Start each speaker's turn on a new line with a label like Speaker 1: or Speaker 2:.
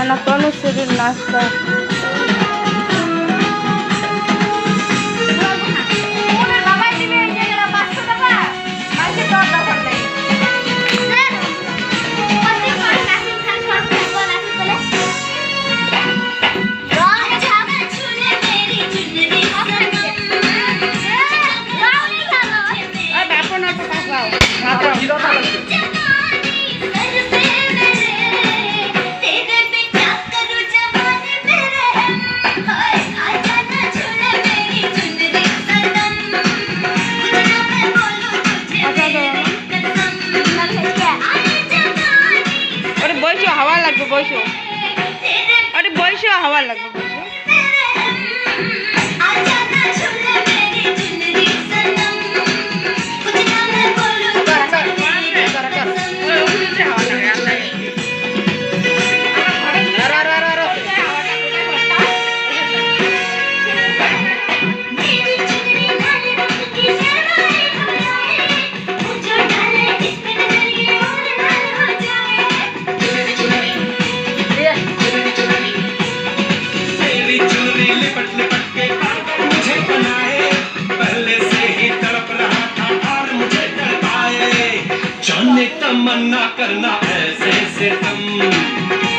Speaker 1: anatono sirrin nasta বসো।
Speaker 2: আরে বসো হওয়া লাগবে
Speaker 3: तमन्ना करना ऐसे से तुम